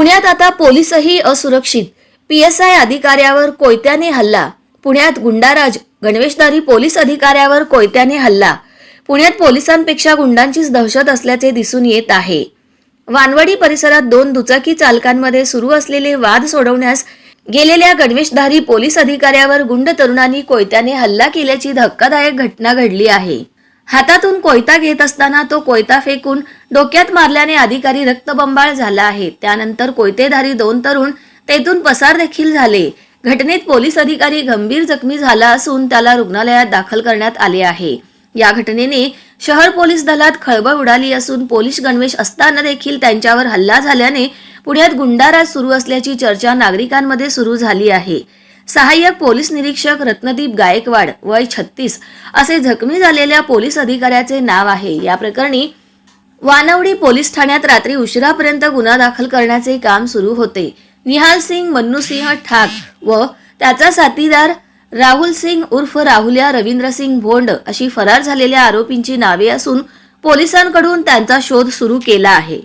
पुण्यात आता पोलीसही असुरक्षित. पीएसआय अधिकाऱ्यावर कोयत्याने हल्ला. पुण्यात गुंडाराज गणवेशधारी पोलीस अधिकाऱ्यावर कोयत्याने हल्ला. पुण्यात पोलिसांपेक्षा गुंडांचीच दहशत असल्याचे दिसून येत आहे. वानवडी परिसरात दोन दुचाकी चालकांमध्ये सुरू असलेले वाद सोडवण्यास गेलेल्या गणवेशधारी पोलीस अधिकाऱ्यावर गुंड तरुणांनी कोयत्याने हल्ला केल्याची धक्कादायक घटना घडली आहे. हातातून कोयता घेत असताना तो कोयता फेकून डोक्यात मारल्याने अधिकारी रक्तबंबाळ झाला आहे. त्यानंतर कोयतेधारी दोन तरुण तेथून पसार देखील झाले. घटनेत पोलीस अधिकारी गंभीर जखमी झाला असून त्याला रुग्णालयात दाखल करण्यात आले आहे. या घटनेने शहर पोलीस दलात खळबळ उडाली असून पोलीस गणवेश असताना देखील त्यांच्यावर हल्ला झाल्याने पुण्यात गुंडाराज सुरू असल्याची चर्चा नागरिकांमध्ये सुरू झाली आहे. सहाय्यक पोलीस निरीक्षक रत्नदीप गायकवाड वय छत्तीस असे जखमी झालेल्या पोलीस अधिकाऱ्याचे नाव आहे. या प्रकरणी वानवडी पोलीस ठाण्यात रात्री उशिरापर्यंत गुन्हा दाखल करण्याचे काम सुरू होते. निहाल सिंग मन्नू सिंह ठाक व त्याचा साथीदार राहुल सिंग उर्फ राहुल्या रवींद्र सिंग भोंड अशी फरार झालेल्या आरोपींची नावे असून पोलिसांकडून त्यांचा शोध सुरू केला आहे.